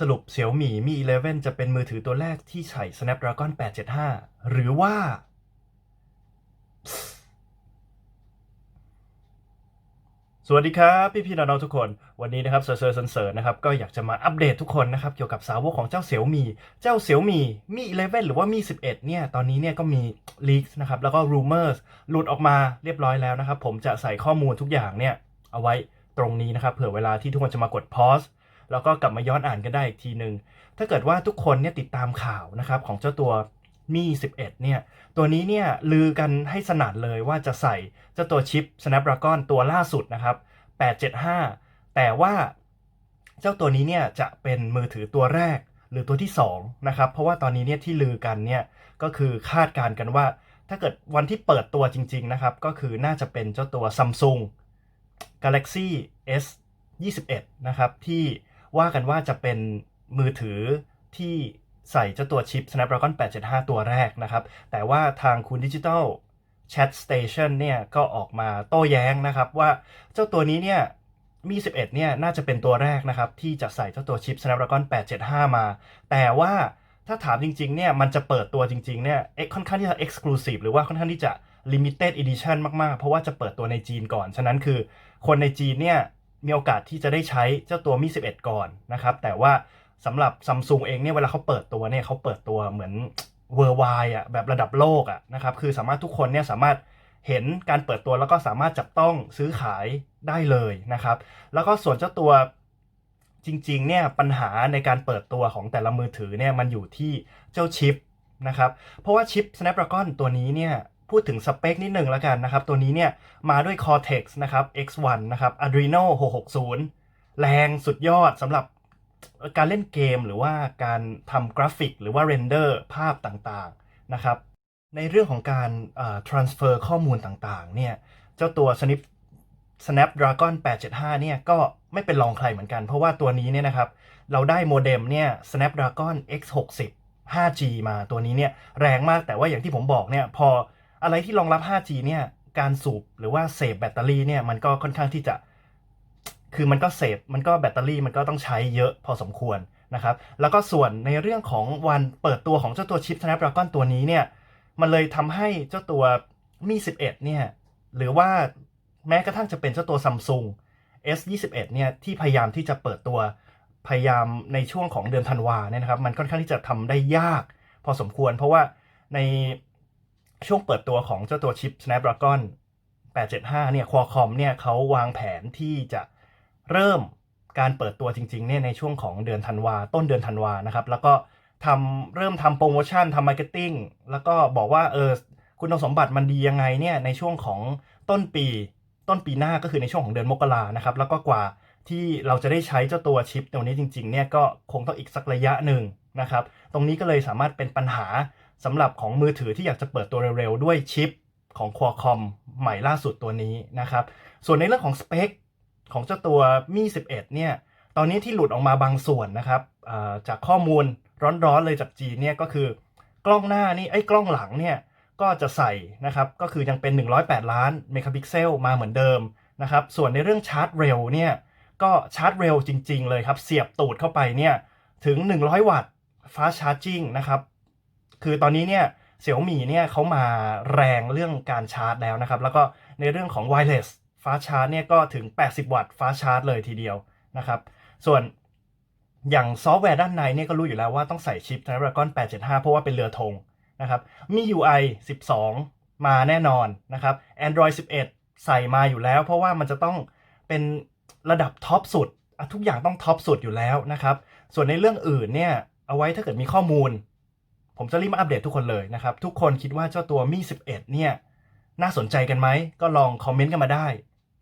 สรุป Xiaomi Mi 11 จะเป็นมือถือตัวแรกที่ใช้ Snapdragon 875 หรือว่า สวัสดีครับ พี่พี่ๆน้องๆทุกคน วันนี้นะครับเซอร์เซอร์เซอร์นะครับ ก็อยากจะมาอัปเดตทุกคนนะครับ เกี่ยวกับสาวกของเจ้า Xiaomi เจ้า Xiaomi Mi 11 หรือว่า Mi 11 เนี่ย ตอนนี้เนี่ยก็มี leaks นะครับ แล้วก็ rumors หลุดออกมาเรียบร้อยแล้วนะครับ ผมจะใส่ข้อมูลทุกอย่างเนี่ย เอาไว้ตรงนี้นะครับ เผื่อเวลาที่ทุกคนจะมากด pause แล้วก็กลับมาย้อนอ่านกันได้อีกทีหนึ่งถ้าเกิดว่าทุกคนเนี่ยติดตามข่าวนะครับของเจ้าตัว Mi 11 เนี่ย ตัวนี้เนี่ยลือกันให้สนั่นเลยว่าจะใส่เจ้าตัวชิป Snapdragon ตัวล่าสุดนะครับ 875 แต่ว่าเจ้าตัวนี้เนี่ยจะเป็นมือถือตัวแรกหรือตัวที่2นะครับ เพราะว่าตอนนี้เนี่ยที่ลือกันเนี่ยก็คือคาดการณ์กันว่า ถ้าเกิดวันที่เปิดตัวจริง ๆ นะครับ ก็คือน่าจะเป็นเจ้าตัว Samsung Galaxy S 21 นะครับที่ ว่ากันว่าจะเป็นมือถือที่ใส่เจ้าตัวชิป Snapdragon 875 ตัวแรกนะครับ แต่ว่าทางคุณดิจิ t a l Chat Station เนี่ยก็ออกมาโต้แย้งนะครับ ว่าเจ้าตัวนี้เนี่ยมี 11 เนี่ยน่าจะเป็นตัวแรกนะครับ ที่จะใส่เจ้าตัวชิป Snapdragon 875 มา แต่ว่าถ้าถามจริง ๆ เนี่ยมันจะเปิดตัวจริง ๆ เนี่ยเอ็กค่อนข้างที่จะ Exclusive หรือว่าค่อนข้างที่จะ Limited Edition มาก ๆ เพราะว่าจะเปิดตัวในจีนก่อน ฉะนั้นคือคนในจีนเนี่ย มีโอกาสที่จะได้ใช้เจ้าตัวมี 11 ก่อนนะครับ แต่ว่าสำหรับซัมซุงเองเนี่ยเวลาเขาเปิดตัวเนี่ยเขาเปิดตัวเหมือนเวอร์ไวอะแบบระดับโลกอะนะครับคือสามารถทุกคนเนี่ยสามารถเห็นการเปิดตัวแล้วก็สามารถจับต้องซื้อขายได้เลยนะครับ แล้วก็ส่วนเจ้าตัวจริงๆเนี่ยปัญหาในการเปิดตัวของแต่ละมือถือเนี่ยมันอยู่ที่เจ้าชิปนะครับ เพราะว่าชิป Snapdragon ตัวนี้เนี่ย พูดถึงสเปคนิดหนึ่งแล้วกันนะครับ ตัวนี้เนี่ยมาด้วย Cortex นะครับ X1 นะครับ Adreno 660 แรงสุดยอดสำหรับการเล่นเกมหรือว่าการทำกราฟิกหรือว่าเรนเดอร์ภาพต่างๆนะครับ ในเรื่องของการเอ่อ transfer ข้อมูลต่างๆ เนี่ย เจ้าตัว Snap Snapdragon 875 เนี่ยก็ไม่เป็นรองใครเหมือนกัน เพราะว่าตัวนี้เนี่ยนะครับ เราได้โมเด็มเนี่ย Snapdragon X60 5G มาตัวนี้เนี่ยแรงมากแต่ว่าอย่างที่ผมบอกเนี่ยพอ อะไรที่รองรับ 5G เนี่ยการสูบหรือว่าเซฟแบตเตอรี่เนี่ยมันก็ค่อนข้างที่จะ คือมันก็เซฟมันก็แบตเตอรี่มันก็ต้องใช้เยอะพอสมควรนะครับ แล้วก็ส่วนในเรื่องของวันเปิดตัวของเจ้าตัวชิป Snapdragon ตัวนี้เนี่ย มันเลยทำให้เจ้าตัวมี 11 เนี่ย หรือว่าแม้กระทั่งจะเป็นเจ้าตัว Samsung S21 เนี่ย ที่พยายามที่จะเปิดตัว พยายามในช่วงของเดือนธันวาเนี่ยนะครับ มันค่อนข้างที่จะทำได้ยากพอสมควร เพราะว่าใน ช่วงเปิดตัวของเจ้าตัวชิป Snapdragon 875 เนี่ย Qualcomm เนี่ยเขาวางแผนที่จะเริ่มการเปิดตัวจริงๆ เนี่ยในช่วงของเดือนธันวา ต้นเดือนธันวานะครับ แล้วก็ทำเริ่มทำโปรโมชั่นทำมาร์เก็ตติ้ง แล้วก็บอกว่าเออคุณสมบัติมันดียังไงเนี่ยในช่วงของต้นปีต้นปีหน้าก็คือในช่วงของเดือนมกรานะครับ แล้วก็กว่าที่เราจะได้ใช้เจ้าตัวชิปตัวนี้จริงๆ เนี่ยก็คงต้องอีกสักระยะหนึ่งนะครับ ตรงนี้ก็เลยสามารถเป็นปัญหา สำหรับของมือถือที่อยากจะเปิดตัวเร็วๆ ด้วยชิปของ Qualcomm ใหม่ล่าสุดตัวนี้นะครับ ส่วนในเรื่องของสเปคของเจ้าตัวมี 11 เนี่ย ตอนนี้ที่หลุดออกมาบางส่วนนะครับจากข้อมูลร้อนๆเลยจากจีนเนี่ยก็คือกล้องหน้านี่ไอ้กล้องหลังเนี่ยก็จะใส่นะครับก็คือยังเป็น 108 ล้านเมกะพิกเซลมาเหมือนเดิมนะครับ ส่วนในเรื่องชาร์จเร็วเนี่ยก็ชาร์จเร็วจริง ๆ เลยครับ เสียบตูดเข้าไปเนี่ยถึง 100 วัตต์ฟ้าชาร์จิ่งนะครับ คือตอนนี้เนี่ยเสี่ยวมี่เนี่ยเขามาแรงเรื่องการชาร์จแล้วนะครับ แล้วก็ในเรื่องของ wireless ฟา s ชาร์จเนี่ยก็ถึง 80 วัตต์ฟา s ชาร์จเลยทีเดียวนะครับ ส่วนอย่างซอฟต์แวร์ด้านในเนี่ยก็รู้อยู่แล้วว่าต้องใส่ชิป Snapdragon 875 เพราะว่าเป็นเรือธงนะครับมี UI 12 มาแน่นอนนะครับ Android 11 ใส่มาอยู่แล้ว เพราะว่ามันจะต้องเป็นระดับท็อปสุด ทุกอย่างต้องท็อปสุดอยู่แล้วนะครับ ส่วนในเรื่องอื่นเนี่ยเอาไว้ถ้าเกิดมีข้อมูล ผมจะรีบมาอัปเดตทุกคนเลยนะครับ ทุกคนคิดว่าเจ้าตัวมี11 เนี่ย น่าสนใจกันไหม ก็ลองคอมเมนต์กันมาได้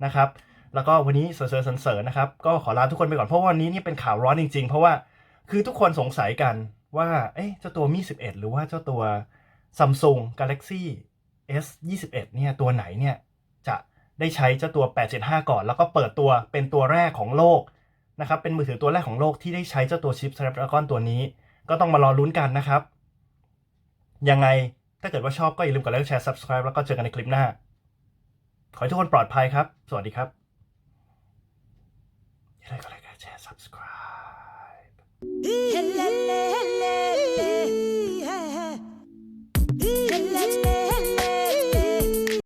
นะครับ แล้วก็วันนี้เสริญเสริญนะครับ ก็ขอลาทุกคนไปก่อนเพราะวันนี้นี่เป็นข่าวร้อนจริง ๆ เพราะว่าคือทุกคนสงสัยกันว่า เอ๊ะเจ้าตัวมี11 หรือว่าเจ้าตัว Samsung Galaxy S 21เนี่ย ตัวไหนเนี่ย จะได้ใช้เจ้าตัว 875 ก่อน แล้วก็เปิดตัวเป็นตัวแรกของโลกนะครับ เป็นมือถือตัวแรกของโลกที่ได้ใช้เจ้าตัวชิป Snapdragon ตัวนี้ ก็ต้องมารอลุ้นกันนะครับ ยังไงถ้าเกิดว่าชอบก็อย่าลืมกดไลค์แชร์ subscribe แล้วก็เจอกันในคลิปหน้า ขอให้ทุกคนปลอดภัยครับ สวัสดีครับอย่าลืมกดไลค์แชร์ subscribe